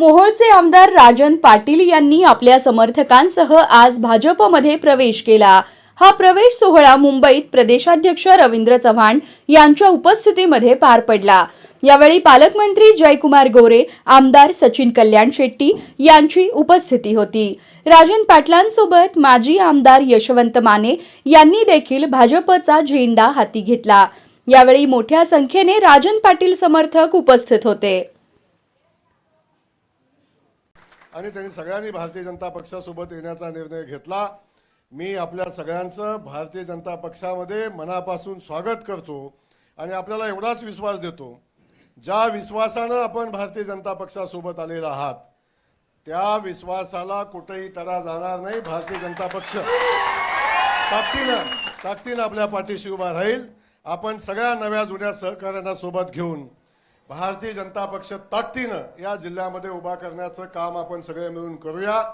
मोहोळचे आमदार राजन पाटील यांनी आपल्या समर्थकांसह आज भाजपमध्ये प्रवेश केला. हा प्रवेश सोहळा मुंबईत प्रदेशाध्यक्ष रवींद्र चव्हाण यांच्या उपस्थितीमध्ये पार पडला. यावेळी पालकमंत्री जयकुमार गोरे आमदार सचिन कल्याण शेट्टी यांची उपस्थिती होती. राजन पाटलांसोबत माजी आमदार यशवंत माने यांनी देखील भाजपचा झेंडा हाती घेतला. यावेळी मोठ्या संख्येने राजन पाटील समर्थक उपस्थित होते. आणि त्यांनी सगळ्यांनी भारतीय जनता पक्षासोबत येण्याचा निर्णय घेतला. मी आपल्या सगळ्यांचं भारतीय जनता पक्षामध्ये मनापासून स्वागत करतो आणि आपल्याला एवढाच विश्वास देतो. ज्या विश्वासानं आपण भारतीय जनता पक्षासोबत आलेला आहात त्या विश्वासाला कुठेही तडा जाणार नाही भारतीय जनता पक्ष. ताकदीनं ताकदीनं आपल्या पाठीशी उभा राहील. आपण सगळ्या नव्या जुन्या सहकार्यांना सोबत घेऊन भारतीय जनता पक्ष ताकदीनं या जिल्ह्यामध्ये उभा करण्याचं काम आपण सगळे मिळून करूया.